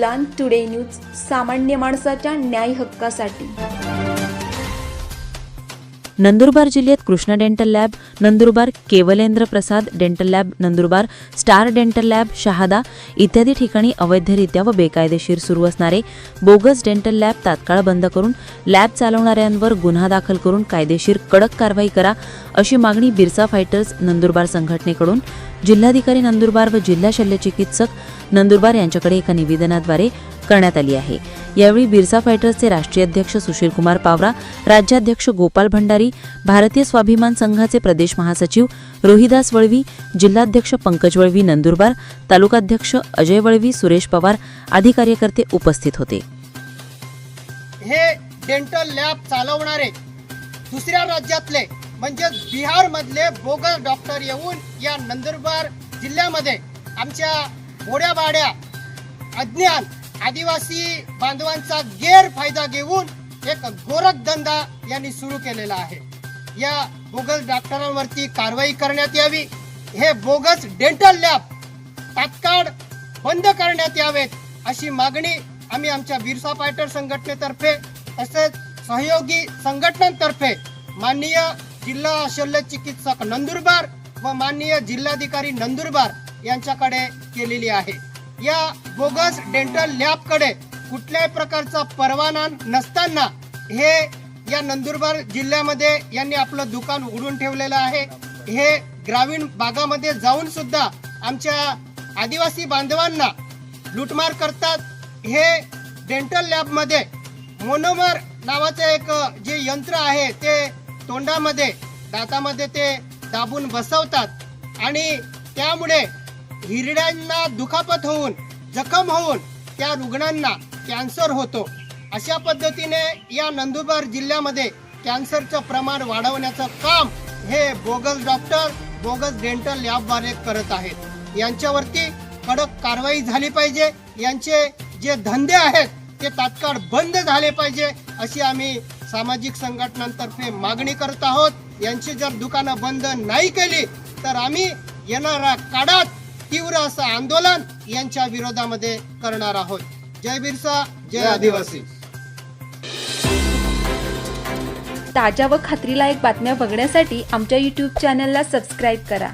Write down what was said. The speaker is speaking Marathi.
उलान टुडे न्यूज सामान्य माणसाच्या न्याय हक्कासाठी नंदुरबार जिल्ह्यात Krishna dental lab Nandurbar Kevalendra Prasad dental lab Nandurbar star dental lab Shahada इत्यादी ठिकाणी अवैधरित्या व बेकायदेशीर सुरू असणारे बोगस डेंटल लॅब तात्काळ बंद करून लॅब चालवणाऱ्यांवर गुन्हा दाखल करून कायदेशीर कडक कारवाई करा अशी मागणी बिरसा फायटर्स नंदुरबार संघटनेकडून जिल्हाधिकारी नंदुरबार व जिल्हा शल्यचिकित्सक नंदुरबार यांच्याकडे एका निवेदनाद्वारे करण्यात आली आहे. यावेळी बिरसा फायटर्सचे राष्ट्रीय अध्यक्ष सुशीलकुमार पावरा राज्याध्यक्ष गोपाल भंडारी भारतीय स्वाभिमान संघाचे प्रदेश महासचिव रोहिदास वळवी जिल्हाध्यक्ष पंकज वळवी नंदुरबार तालुकाध्यक्ष अजय वळवी सुरेश पवार आदी कार्यकर्ते उपस्थित होते. हे डेंटल लॅब चालवणारे दुसऱ्या राज्यातले म्हणजे बिहार मधले बोगस डॉक्टर येऊन या नंदुरबार जिल्ह्यामध्ये आमच्या अज्ञान आदिवासी बांधवांचा गैरफायदा घेऊन एक गोरखधंदा यांनी सुरू केलेला आहे. या बोगस डॉक्टरांवरती कारवाई करण्यात यावी. हे बोगस डेंटल लॅब तात्काळ बंद करण्यात यावेत अशी मागणी आम्ही आमच्या बिरसा पायटर संघटनेतर्फे तसेच सहयोगी संघटनांतर्फे माननीय जिल्हा शल्य चिकित्सक नंदुरबार व माननीय जिल्हाधिकारी नंदुरबार यांच्याकडे केलेली आहे. या बोगस डेंटल लॅबकडे कुठल्याही प्रकारचा परवाना नसताना हे या नंदुरबार जिल्ह्यामध्ये यांनी आपलं दुकान उघडून ठेवलेलं आहे. हे ग्रामीण भागामध्ये जाऊन सुद्धा आमच्या आदिवासी बांधवांना लुटमार करतात. हे डेंटल लॅबमध्ये मोनोमर नावाचं एक जे यंत्र आहे ते तोंडामध्ये दातामध्ये ते दाबून बसवतात. आणि त्यामुळे हिरड्यांना दुखापत होऊन जखम होऊन त्या रुग्णांना कॅन्सर होतो. अशा पद्धतीने या नंदुरबार जिल्ह्यामध्ये कॅन्सरचं प्रमाण वाढवण्याचं काम हे बोगस डॉक्टर बोगस डेंटल लॅबवाले करत आहेत. यांच्यावरती कडक कारवाई झाली पाहिजे. यांचे जे धंदे आहेत ते तात्काळ बंद झाले पाहिजे अशी आम्ही सामाजिक संघटनांतर्फे मागणी करत आहोत. यांची जर दुकानं बंद नाही केली तर आम्ही येणाऱ्या काळात तीव्र असं आंदोलन यांच्या विरोधामध्ये करणार आहोत. जय बिरसा जय आदिवासी. ताज्या व खात्रीलायक बातम्या बघण्यासाठी आमच्या यूट्यूब चॅनलला सबस्क्राईब करा.